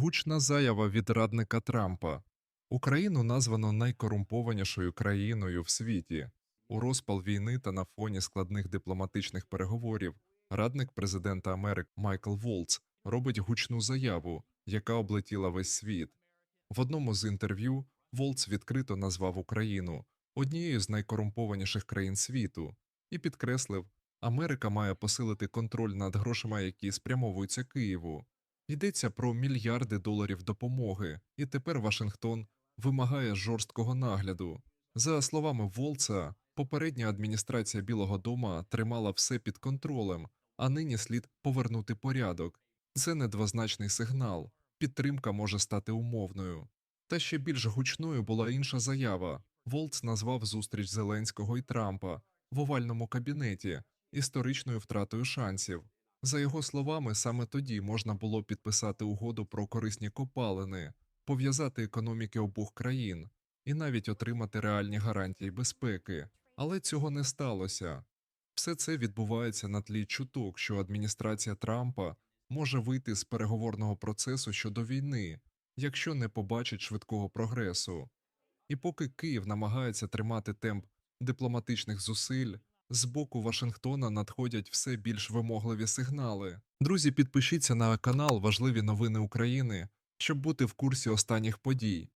Гучна заява від радника Трампа. Україну названо найкорумпованішою країною в світі. У розпал війни та на фоні складних дипломатичних переговорів радник президента Америки Майкл Волц робить гучну заяву, яка облетіла весь світ. В одному з інтерв'ю Волц відкрито назвав Україну однією з найкорумпованіших країн світу і підкреслив, Америка має посилити контроль над грошима, які спрямовуються Києву. Йдеться про мільярди доларів допомоги, і тепер Вашингтон вимагає жорсткого нагляду. За словами Волца, попередня адміністрація Білого дома тримала все під контролем, а нині слід повернути порядок. Це недвозначний сигнал. Підтримка може стати умовною. Та ще більш гучною була інша заява. Волц назвав зустріч Зеленського і Трампа в овальному кабінеті історичною втратою шансів. За його словами, саме тоді можна було підписати угоду про корисні копалини, пов'язати економіки обох країн і навіть отримати реальні гарантії безпеки. Але цього не сталося. Все це відбувається на тлі чуток, що адміністрація Трампа може вийти з переговорного процесу щодо війни, якщо не побачить швидкого прогресу. І поки Київ намагається тримати темп дипломатичних зусиль, з боку Вашингтона надходять все більш вимогливі сигнали. Друзі, підпишіться на канал Важливі новини України, щоб бути в курсі останніх подій.